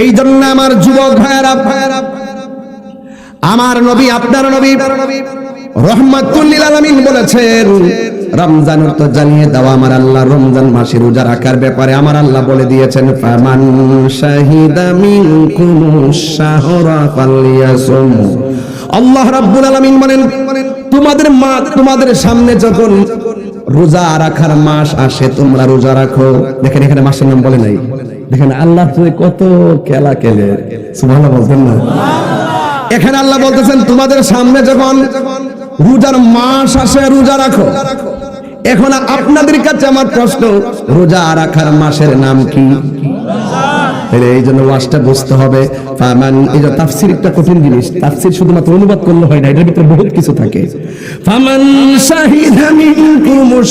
এই জন্য আমার যুবক ভাইয়েরা ভাইয়েরা আমার নবী, আপনার নবী বলেছেন তো জানিয়ে আমার আল্লাহ, রমজান রোজা রাখার ব্যাপারে আমার আল্লাহ বলে দিয়েছেন, ফামান শাহিদা মিনকুম শাহরা ফালিয়াসুম। আল্লাহ রাব্বুল আলামিন বলেন, তোমাদের মা, তোমাদের সামনে যখন রোজা রাখার মাস আসে, তোমরা রোজা রাখো। দেখেন এখানে মাসের নাম বলে নাই। দেখেন আল্লাহ তুমি কত খেলা খেলে, সুবহানাল্লাহ বলছেন না? এখানে আল্লাহ বলতেছেন, তোমাদের সামনে যখন রোজার মাস আসে, রোজা রাখো। এখন আপনাদের কাছে আমার প্রশ্ন, রোজা রাখার মাসের নাম কি? এই জন্য ওয়াজটা বুঝতে হবে। এই যে তাফসির একটা কঠিন জিনিস, তাফসির শুধুমাত্র অনুবাদ করলে হয় না, এটার ভিতরে বহুত কিছু থাকে। ফামান শাহিদা মিনকুমুশ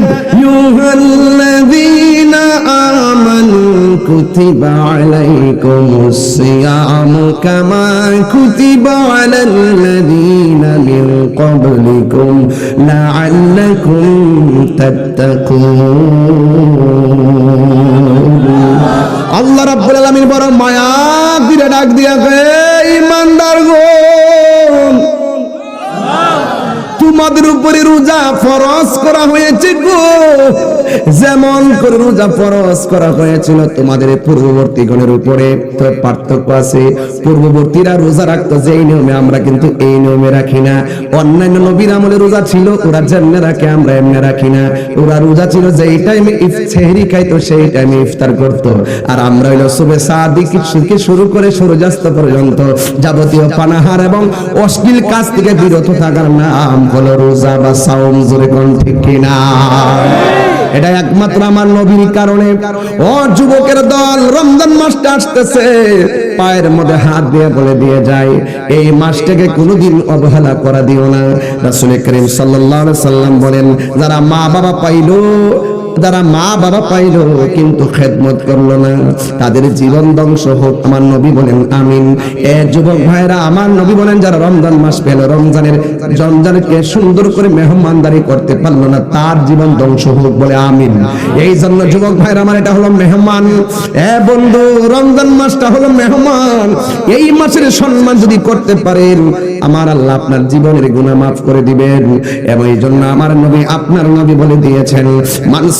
أيها الذين آمنوا كتب عليكم الصيام كما كتب على الذين من قبلكم لعلكم تتقون আল্লাহ রাব্বুল আলামিন বড় মায়া দিয়ে ডাক দিয়া ইমানদার গো তোমাদের উপরে রোজা ফরজ করা হয়েছে গো। যেমন করে রোজা ফরজ করা হয়েছিল তোমাদের পূর্ববর্তী গণের উপরে, তো পার্থক্য আছে। পূর্ববর্তীরা রোজা রাখতো, যেই নিয়মে আমরা কিন্তু এই নিয়মে রাখি না। অন্যান্য নবীর আমলে রোজা ছিল, ওরা যেমনে রাখে, আমরা এমনি রাখি না। ওরা রোজা ছিল, যেই টাইমে সেহরি খাইতো, সেই টাইমে ইফতার করত। আর আমরা হইল শুভে সাদি থেকে শুরু করে সূর্যাস্ত পর্যন্ত যাবতীয় পানাহার এবং অশ্লীল কাজ থেকে বিরত থাকার নাম হলো রোজা বা সাওম জোরে কোন ঠিক কিনা? এটা একমাত্র আমার নবীর কারণে। ও যুবকের দল, রমজান মাসটা আসতেছে। পায়ের মধ্যে হাত দিয়ে বলে দিয়ে যায়, এই মাসটাকে কোনোদিন অবহেলা করা দিও না। রাসুল করিম সাল্লাল্লাহু আলাইহি সাল্লাম বলেন, যারা মা বাবা পাইলো যারা মা বাবা পাইল, কিন্তু খেদমত করল না। তাদের জীবন ধ্বংস হোক, আমার নবী বলেন আমিন। এ যুবক ভাইরা আমার নবী বলেন, যারা রমজান মাস পেল, রমজানের রমজানকে সুন্দর করে মেহমানদারি করতে পারল না, তার জীবন ধ্বংস হোক বলে আমিন। এই জন্য যুবক ভাইরা আমার এটা হলো মেহমান। এ বন্ধু, রমজান মাসটা হলো মেহমান। এই মাসের সম্মান যদি করতে পারেন, আমার আল্লাহ আপনার জীবনের গুণা মাফ করে দিবেন। এবং এই জন্য আমার নবী, আপনার নবী বলে দিয়েছেন মানস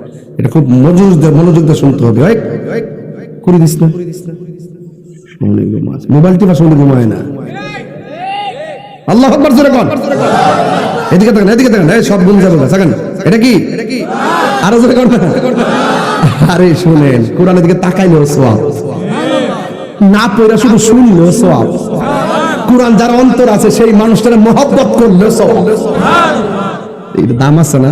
এটা খুব দিয়ে মনোযোগ দিয়ে শুনতে হবে করে দিস না। শুনতে ঘুমায় না। আল্লাহ আকবার কোন। এদিকে দেখেন এদিকে সব যাবে এটা কি? আরও জোরে কোন। আরে শুনেন সওয়াব না পড়া শুধু শুনলেও সওয়াব কোরআন যার অন্তর আছে, সেই মানুষটার মহব্বত করলেও সওয়াব এটা দাম আছে না?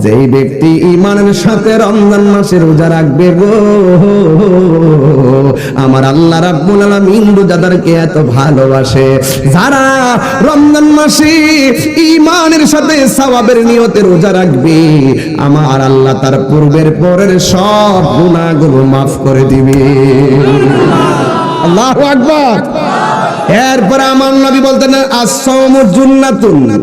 যেই ব্যক্তি ইমানের সাথে রমজান মাসে রোজা রাখবে গো, আমার আল্লাহ রাব্বুল আলামিন রোজাদারকে এত ভালোবাসে। যারা রমজান মাসে ইমানের সাথে সওয়াবের নিয়তে রোজা রাখবে, আমার আল্লাহ তার পূর্বের পরের সব গুনাহগুলো maaf করে দিবে। আল্লাহু আকবার। এরপরে আমার নবী বলতেন, আস-সাওমু জুন্নাতুন।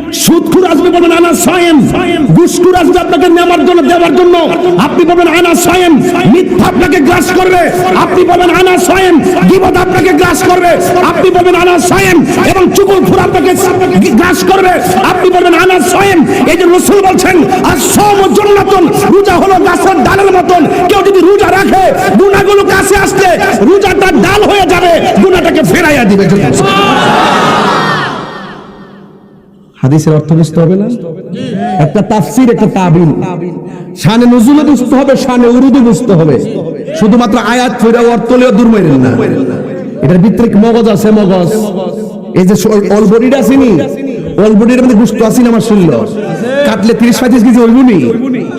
সুদখুর আসবে বলবেন আনা সয়েম। ঘুষখুর আসবে আপনাকে নেওয়ার জন্য দেওয়ার জন্য। আপনি বলবেন আনা সয়েম। মিথ্যা আপনাকে গ্রাস করবে। আপনি বলবেন আনা সয়েম। গিবত আপনাকে গ্রাস করবে। আপনি বলবেন আনা সয়েম। এবং চুকুলখুর আপনাকে গ্রাস করবে। আপনি বলবেন আনা সয়েম। এই যে রসুল বলছেন আর সম জন্নাতন রোজা হলো গাছের ডালের মতন। কেউ যদি রোজা রাখে গুণাগুলো কাছে আসলে রোজাটা ডাল হয়ে যাবে গুণাটাকে ফেরাইয়া দিবে। হাদিসের অর্থ বুঝতে হবে না? একটা তাফসির, একটা তাবিল। শানে নজুলে বুঝতে হবে, শানে উরুদু বুঝতে হবে। শুধুমাত্র আয়াত ফিরে অর্থ লিও দূর মাইরেন না। এটার ভিতরে মগজ আছে? মগজ। এই যে অল বডিটা আসেনি অল বডির মধ্যে গুস্ত আসেনি আমার শরীর? কাটলে তিরিশ পঁয়ত্রিশ কেজি ওইগুনি?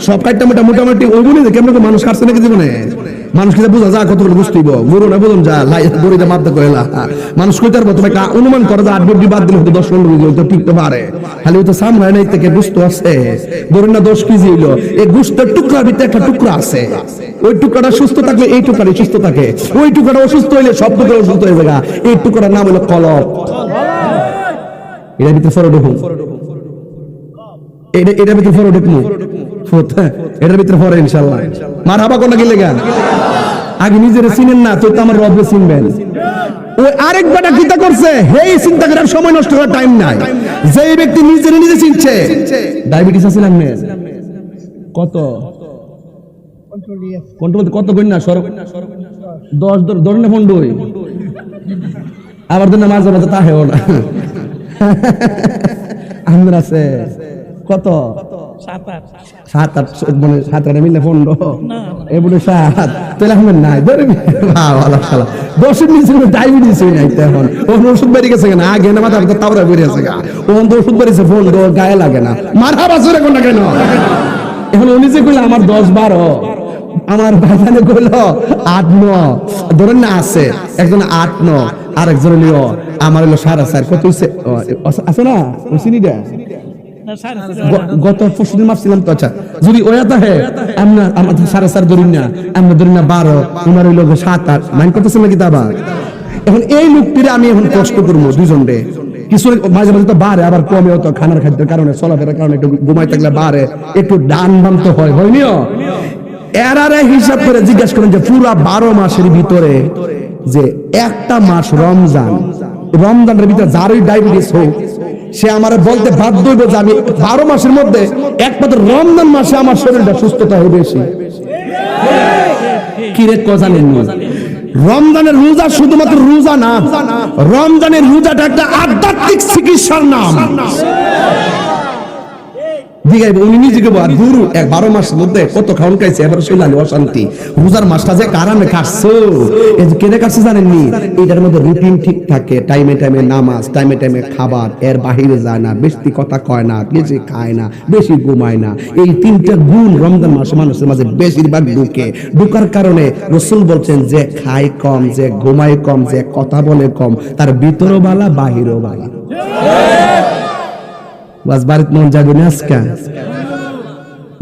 সব কাটটা মোটা মোটামুটি ওইগুনি কেমন মানুষ কাটছে নাকি জীবনে? মানুষ কিনা বোঝা যা কতগুলো বুঝতেইব গরু না বোঝন যা, লাই গরুটা মারতে করে লা। মানুষ কইতার মতো একটা অনুমান করে যে আট বাদ দিলে দশ পনেরো কেজি হয়তো টিকতে পারে। খালি হয়তো সামনে নাই, থেকে গুস্ত আছে। ধরুন না দশ কেজি হইল, এই গুস্তের টুকরার ভিতরে একটা টুকরা আছে। ওই টুকরাটা সুস্থ থাকলে এই টুকরাটা সুস্থ থাকে। ওই টুকরাটা অসুস্থ হইলে সব টুকরা অসুস্থ হয়ে যায় এই টুকরার নাম হলো কলপ। এটা ভিতরে ফরো ঢুকুন এটা, এটার ভিতরে ফরো ঢুকমু এটার ভিতরে ফরো ইনশাল্লাহ মার হাবা আগে নিজের চিনেন না, তো তো আমার চিনবেন। ওই আরেক বেটা চিন্তা করছে, হেই চিন্তা করার সময় নষ্ট করার টাইম নাই। যে ব্যক্তি নিজের নিজে চিনছে, ডায়াবেটিস আছে না কত? কন্ট্রোল কত কই সরব দশ আবার দিন মাঝে তা না। কত? সাত আট। মানে সাত আট পনেরো। সাত। তাহলে আমার নাই। ধরে ভালো খেলা দশের নিচে ডায়াবেটিস হয়ে নাই এখন। ওখানে ওষুধ বেরিয়ে গেছে না আগে না মাথা তাবরা বেরিয়ে গা। ওখান তো ওষুধ বেরিয়েছে ফোন গায়ে লাগে না। মাথা বাসুরে কোন কেন? এখন উনি যে কইলে আমার দশ বারো। আমার বাগানে কইল আট ন। ধরেন না আছে। একজন আট ন আর একজন আমার হলো সাড়ে চার। কত আছে না? ওই চিনিটা? গ- গত মাপছিলাম তো আচ্ছা যদি ওয়া তাহে আমরা আমাদের সাড়ে চার ধরি না আমরা ধরি না বারো হইল গো সাত আট করতেছেন নাকি তা আবার? এখন এই লোকটিরে আমি এখন কষ্ট করব দুজন রে কিছু মাঝে মাঝে তো বাড়ে আবার তো খানার খাদ্যের কারণে চলাফেরার কারণে একটু ঘুমাই থাকলে বাড়ে একটু ডান বাম তো হয় হয়নিও এরারে হিসাব করে জিজ্ঞাসা করেন যে পুরা বারো মাসের ভিতরে যে একটা মাস রমজান রমজানের ভিতরে যারই ডায়াবেটিস হোক সে আমার বলতে বাধ্য হইব যে আমি বারো মাসের মধ্যে একমাত্র রমজান মাসে আমার শরীরটা সুস্থতা হবে বেশি। কিরে কজানেন রমজানের রোজা শুধুমাত্র রোজা না, রমজানের রোজাটা একটা আধ্যাত্মিক চিকিৎসার নাম। বেশি কথা কয় না, বেশি খায় না, বেশি ঘুমায় না। এই তিনটা গুণ রমজান মাসে মানুষের মাঝে বেশিরভাগ ঢুকে। ঢুকার কারণে রসুল বলছেন, যে খায় কম, যে ঘুমায় কম, যে কথা বলে কম, তার ভিতরও বালা বাহিরও বালা বাস বাড়িত মন যাবে না আজকে।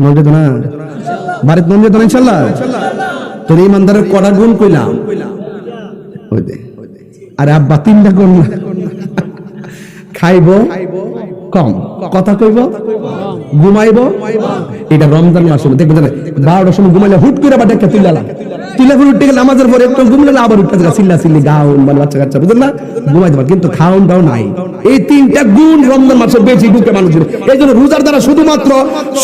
মন যেত না বাড়িত মন যেত না ইনশাল্লাহ। তোর ইমানদারের কটা গুণ কইলাম। ওই দে। আরে আব্বা, তিনটা গুণ। না খাইব। কম। কথা কইব? ঘুমাইব? এটা রমজান মাস। দেখবেন জানেন বারোটার সময় ঘুমাইলে হুট করে আবার ডেকে তুইলা করে উঠে নামাজের পরে একটু ঘুমলে আবার উঠতে গেলে চিল্লা চিল্লি গাউন বাচ্চা কাচ্চা, বুঝলেন না? ঘুমাইতে কিন্তু দাও নাই। এই তিনটা গুণ রমজান মাসে বেশি ঢুকে মানুষের। এই জন্য রোজার দ্বারা শুধুমাত্র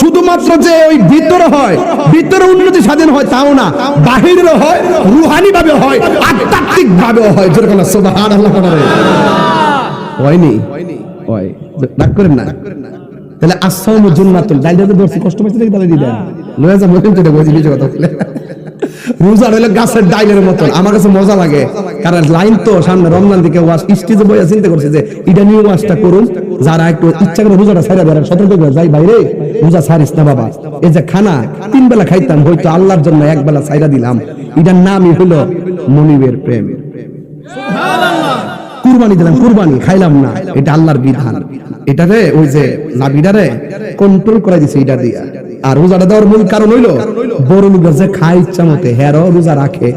শুধুমাত্র যে ওই ভিতরে হয়, ভিতরে উন্নতি সাধন হয় তাও না বাহিরে হয় রুহানি ভাবে হয় আধ্যাত্মিক ভাবে হয় যেরকম সুবহান আল্লাহ হয়নি? গাছের ডাইলের মতন, আমার কাছে মজা লাগে, কারণ লাইন তো চিন্তা করছে যে, এটা নিয়ে করুন, যারা একটু ইচ্ছা করে যাই, বাইরে না বাবা। এই যে খানা, তিন বেলা খাইতাম, হয়তো আল্লাহর জন্য এক বেলা ছাইরা দিলাম। এটার নামই হলো মনিবের প্রেম। কুরবানি দিলাম, কুরবানি, খাইলাম না। এটা আল্লাহর বিধান। এটারে ওই যে নাবিডারে কন্ট্রোল করে দিছে এটা দিয়া। আর রোজাটা দেওয়ার মূল কারণ হইল, বড় লোকের যে খায় ইচ্ছা মতে হেরও রোজা রাখে।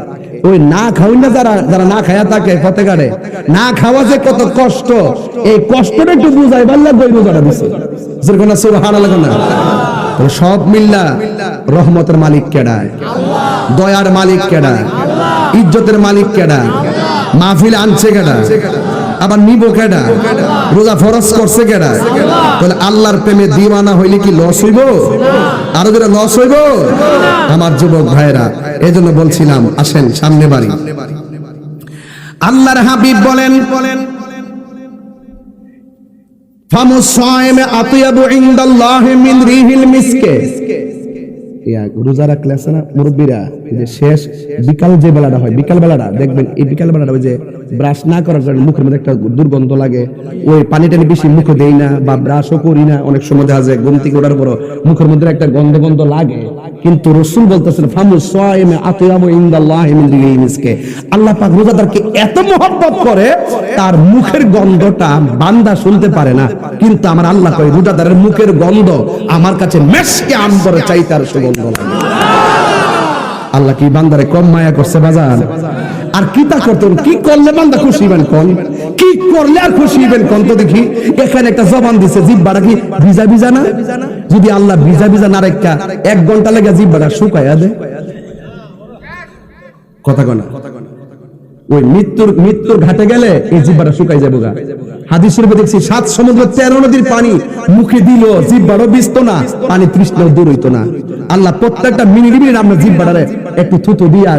ওই না খাওয়াই না যারা যারা না খায়া থাকে পথে গাড়ে না খাওয়া যে কত কষ্ট, এই কষ্টটা একটু বুঝাই পারলে বই রোজাটা দিছে। যেরকম না সুবহানাল্লাহ না তাহলে সব মিল্লা রহমতের মালিক কেডায় দয়ার মালিক কেডা ইজ্জতের মালিক কেডা মাহফিল আনছে কেডা? আবার নিব কেডা? রোজা ফরজ করছে কেডা? তাহলে আল্লাহর প্রেমে দিওয়ানা হইলে কি লস হইব? আরও যেটা লস হইব? আমার যুবক ভাইরা এই জন্য বলছিলাম, আসেন সামনে বাড়ি। আল্লাহর হাবিব বলেন বলেন ফামুস সাইমে আতিয়াবু ইনদাল্লাহি মিন রিহিল মিসকে। রোজা রাখলে আছে না মুরব্বীরা যে শেষ বিকাল যে বেলাটা হয়, বিকাল বেলাটা দেখবেন, এই বিকাল বেলাটা ওই যে ব্রাশ না করার কারণে মুখের মধ্যে একটা দুর্গন্ধ লাগে। ওই পানি টানি বেশি মুখে দেই না বা ব্রাশও করি না। অনেক সময় দেখা যায় থেকে ওঠার পর মুখের মধ্যে একটা গন্ধ গন্ধ লাগে। কিন্তু রসুল বলতেছেন মিসকে। আল্লাহ পাক রোজাদারকে এত মহব্বত করে, তার মুখের গন্ধটা বান্দা শুনতে পারে না। কিন্তু আমার আল্লাহ কয়, রোজাদারের মুখের গন্ধ আমার কাছে মেশকে আম্বরে চাই তার সুগন্ধ আল্লাহ কি বান্দারে কম মায়া করছে বাজার আর কি তা করতেন কি করলে বান্দা খুশি হবেন কোন? কি করলে আর খুশি হবেন কোন? তো দেখি, এখানে একটা জবান দিছে, জিব্বাটা কি ভিজা ভিজা না? যদি আল্লাহ ভিজা ভিজা না রেখা এক ঘণ্টা লেগে জিব্বাটা শুকায়া দে। কথা কনা ওই মৃত্যুর মৃত্যুর ঘাটে গেলে এই জিব্বাটা শুকাই যাব গা। হাদিস দেখছি, সাত সমুদ্র, তেরো নদীর পানি। মুখে দিল বিস্ত না, পানি দূর হইতো না। আল্লাহ প্রত্যেকটা মিনিট মিনিট জিব্বাটারে একটু থুতু দিয়া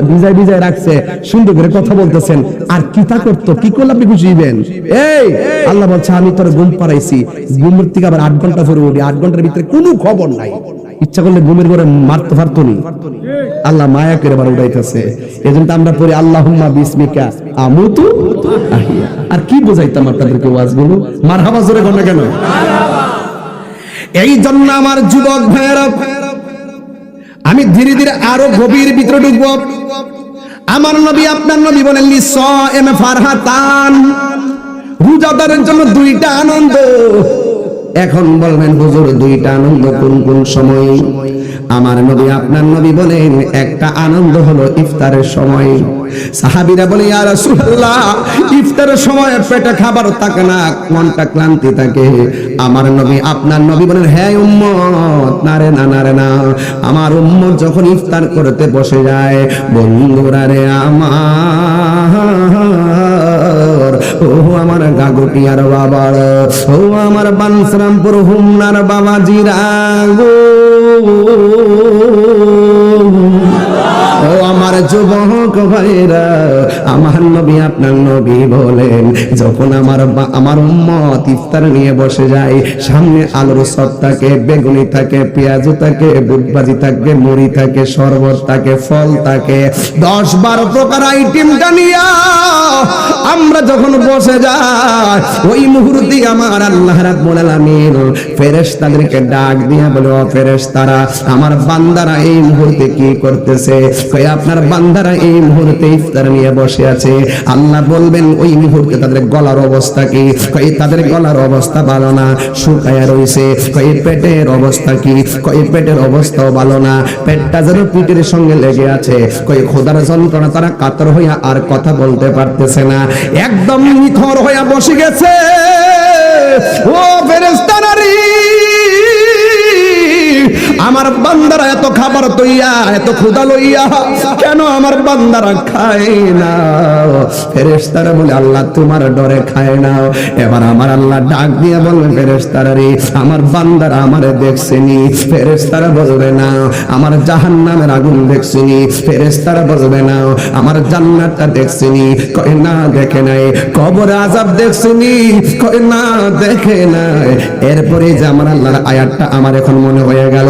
রাখছে, সুন্দর করে কথা বলতেছেন। আর কি তা করতো? কি করলে আপনি খুশি হইবেন? এই, আল্লাহ বলছে, আমি তোর ঘুম পাড়াইছি। থেকে আবার আট ঘণ্টা উঠি। আট ঘণ্টার ভিতরে কোনো খবর নাই। ইচ্ছা করলে ঘুমের ঘরে মারতে পারতো নি। আল্লাহ মায়া করে উড়াইতেছে। এই জন্য তো আমরা পড়ি আল্লাহ বিসমিকা, আমুতু আর কি বোঝাইতাম আপনাদেরকে ওয়াজগুলো মার হাবা জোরে কেন? এই জন্য আমার যুবক আমি ধীরে ধীরে আরও গভীর ভিতরে ঢুকবো। আমার নবী, আপনার নবী বলেন এম ফারহাতান। রোজাদারের জন্য দুইটা আনন্দ। এখন বলবেন, হুজুর, দুইটা আনন্দ কোন কোন সময়? আমার নবী, আপনার নবী বলেন, একটা আনন্দ হলো ইফতারের সময়। সাহাবীরা বলে, ইয়া রাসূলুল্লাহ, ইফতারের সময় পেটে খাবার থাকে না, মনটা ক্লান্তি থাকে। আমার নবী, আপনার নবী বলেন হ্যাঁ উম্মত নারে না নারে না। আমার উম্মত যখন ইফতার করতে বসে যায়, বন্ধুরা রে আমার ও আমার গাগটিয়ার বাবার ও আমার বানসরামপুর হুমনার বাবাজিরা আগো। যুবক ভাইরা, আমার নবী আপনার নবী বলেন, যখন আমার আমার উম্মত ইফতার নিয়ে বসে যায়, সামনে আলুর সব থাকে, বেগুনি থাকে, পেঁয়াজ থাকে, বুটবাজি থাকে, মুড়ি থাকে, শরবত থাকে, ফল থাকে। দশ বারো প্রকার আইটেমটা নিয়ে আমরা যখন বসে যাই, ওই মুহূর্তে আমার আল্লাহ রাব্বুল আলামিন ফেরেশতাদেরকে ডাক দিয়া বলে, ও ফেরেশতারা, আমার বান্দারা এই মুহূর্তে কি করতেছে? কই আপনার বান্দারা এই মুহূর্তে ইফতার নিয়ে বসে আছে। আল্লাহ বলবেন, ওই মুহূর্তে তাদের গলার অবস্থা কি? কই তাদের গলার অবস্থা ভালো না, শুকায়া রইছে। কই পেটের অবস্থা কি? কই পেটের অবস্থাও ভালো না, পেটটা যেন পিঠের সঙ্গে লেগে আছে। কই খোদার যন্ত্রণা তারা কাতর হইয়া আর কথা বলতে পারতেছে না। একদম নিথর হইয়া বসে গেছে। ও ফেরেস্তানারি আমার বান্দারা এত খাবার তৈয়া, এত ক্ষুদা লইয়া, কেন আমার বান্দারা খায় না ফেরেস্তারা বলে, আল্লাহ তোমার ডরে খায় না এবার আমার আল্লাহ ডাক দিয়ে বলবে ফেরেস্তারা রে, আমার বান্দারা আমারে দেখছেনি ফেরেস্তারা বলবে, না, আমার জাহান নামের আগুন দেখছিনি ফেরেস্তারা বলবে, না, আমার জান্নাতটা দেখছিনি কয়, না, দেখে নাই। কবর আজাব দেখছিনি কয়, না, দেখে নাই। এরপরে যে আমার আল্লাহর আয়াতটা আমার এখন মনে হয়ে গেল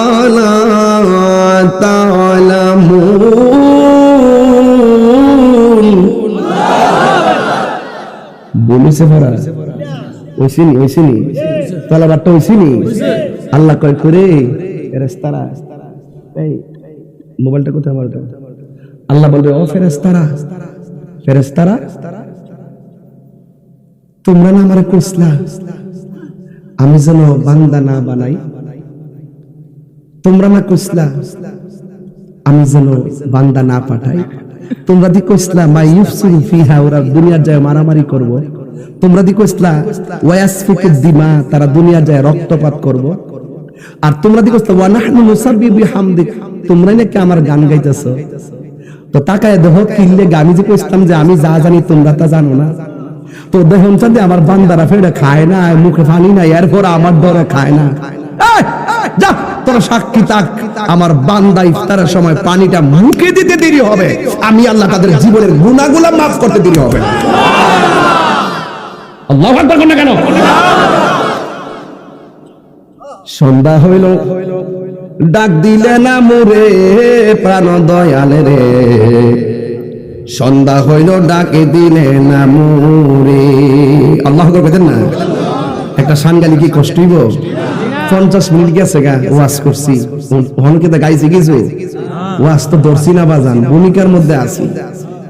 হইছে পড়া ওইসিনি ওইসিনি তলাবারটা ওইসিনি আল্লাহ কয় করে? ফেরেস্তারা এই মোবাইলটা কোথায় আমার আল্লাহ বলবে ও ফেরেস্তারা ফেরেস্তারা তোমরা না আমারে কইসলা আমি যেন বান্দা না বানাই? তোমরা না কইসলা আমি যেন বান্দা না পাঠাই? তোমরা দি কইসলা মা ইউফসিরু ফিহা ওরা দুনিয়ার যায় মারামারি করব। তোমরা দি কইসলা, ওয়াসফিকু দিমা তারা দুনিয়ার যায় রক্তপাত করব। আর তোমরা দি কইসলা ওয়া নাহনু নুসাব্বিহু বিহামদিক তোমরা নাকি আমার গান গাইতেছো। তো তাকায় দেখো কিনলে আমি যে কইসলাম যে আমি যা জানি তোমরা তা জানো না। তো দেখুন চাঁদে আমার বান্দারা ফেড়ে খায় না, মুখে ফানি না, এরপর আমার ডরে খায় না। যা, তোর সাক্ষী তাক আমার বান্দা ইফতারের সময় পানিটা মুখে দিতে দেরি হবে। আমি আল্লাহ তাদের জীবনের গুণাগুলা মাফ করতে দেরি হবে। আল্লাহ আকবার না কেন? সন্ধ্যা হইল। ডাক দিলে না মোরে, প্রাণ দয়ালে রে। সন্ধ্যা হইল, ডাকে দিলে না মোরে। আল্লাহ কেতেন না? একটা সানগালি কি কষ্ট হইব? পঞ্চাশ মিনিট গেছে গা, ওয়াজ করছি। হনকে তো গাইছি কিছু ওয়াজ তো ধরছি না বাজান, ভূমিকার মধ্যে আছি।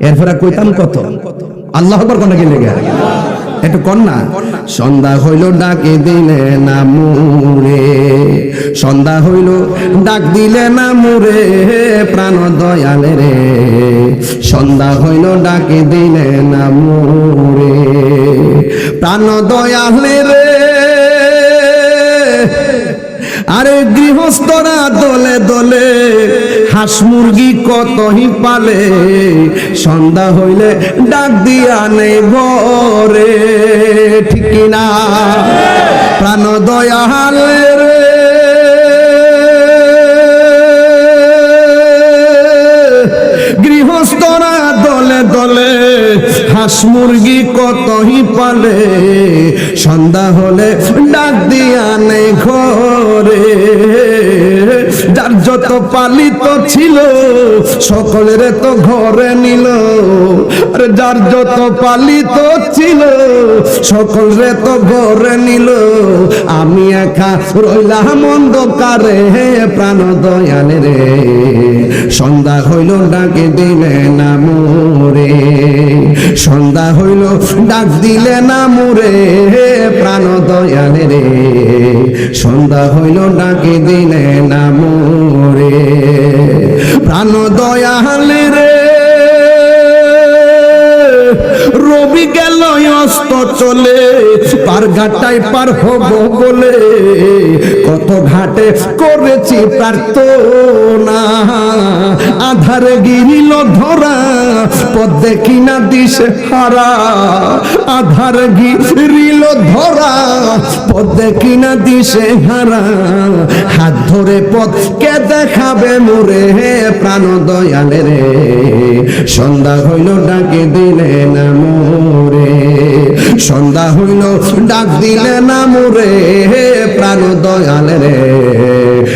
এরপরে কইতাম কত? আল্লাহ আকবার কোনটা গেলে গা? একটু কন্যা সন্ধ্যা হইল ডাকে দিলে না মুরে সন্ধ্যা হইল ডাক দিলে না মুরে প্রাণ দয়ালে রে। সন্ধ্যা হইল ডাকে দিলে না মুরে প্রাণ দয়ালে রে। আরে গৃহস্থরা দলে দলে হাঁস মুরগি কতই পালে? সন্ধ্যা হইলে ডাক দিয়া নেই ঘরে ঠিক না? প্রাণ দয়াল রে। গৃহস্থরা দলে দলে হাঁস মুরগি কতই পালে? সন্ধ্যা হলে ডাক দিয়া নেই ঘরে যত পালিত ছিল, সকলের তো ঘরে নিল। আরে যার যত পালিত ছিল, সকলের তো ঘরে নিল। আমি একা রইলাম অন্ধকারে, প্রাণ দয়ালে রে। সন্ধ্যা হইল, ডাকে দিলে না মোরে। সন্ধ্যা হইল, ডাক দিলে না মোরে, প্রাণ দয়ালে রে। সন্ধ্যা হইল, ডাকে দিলে না মোরে। প্রাণ দয়াল রে। রবি গেল অস্ত চলে, পার ঘাটায় পার হব বলে। কত ঘাটে করেছি প্রার্থনা, আধারে গিরিল ধরা পদ দেখি না দিশে হারা, আধারে গিরিল ধরা পদ দেখি না দিশে হারা। হাত ধরে পথ কে দেখাবে মোরে প্রাণ দয়ালে রে। সন্ধ্যা হইল ডাকে দিলে না মোরে। সন্ধ্যা হইল, ডাক দিলে না মোরে, প্রাণ দয়ালে রে।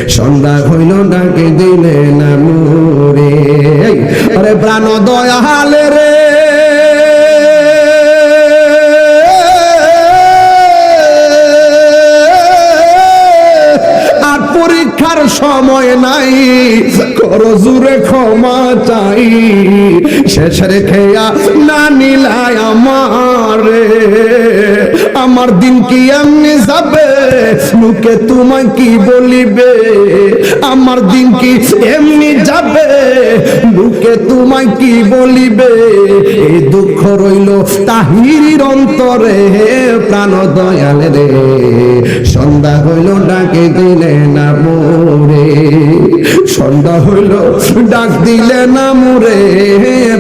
সন্ধ্যা হইল, ডাকে দিলে না মোরে। আরে প্রাণ দয়ালে রে। সময় নাই, করো চাই শেষ রেখেয়া না নিলায় আমার। আমার দিন কি এমনি যাবে? মুখে তোমায় কি বলিবে? আমার দিন কি এমনি যাবে? মুখে তোমায় কি বলিবে? এই দুঃখ রইল তাহিরির অন্তরে প্রাণ দয়াল রে। সন্ধ্যা হইল ডাকে দিলে না মোরে। সন্ধ্যা হইল ডাক দিলে না মোরে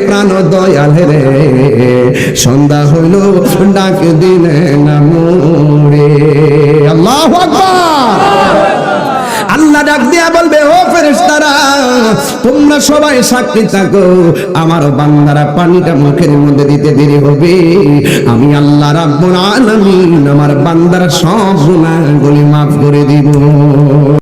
প্রাণ দয়াল রে। সন্ধ্যা হইল ডাক দিলে না মোরে। আল্লাহ আল্লাহ ডাক দিয়া বলবে, ও ফেরেশতারা, তোমরা সবাই সাক্ষী থাকো। আমার বান্দারা পানিটা মুখের মধ্যে দিতে দেরি হবে। আমি আল্লাহ রাব্বুল আলামিন, আমার বান্দার সব গুনাহগুলি মাফ করে দিব।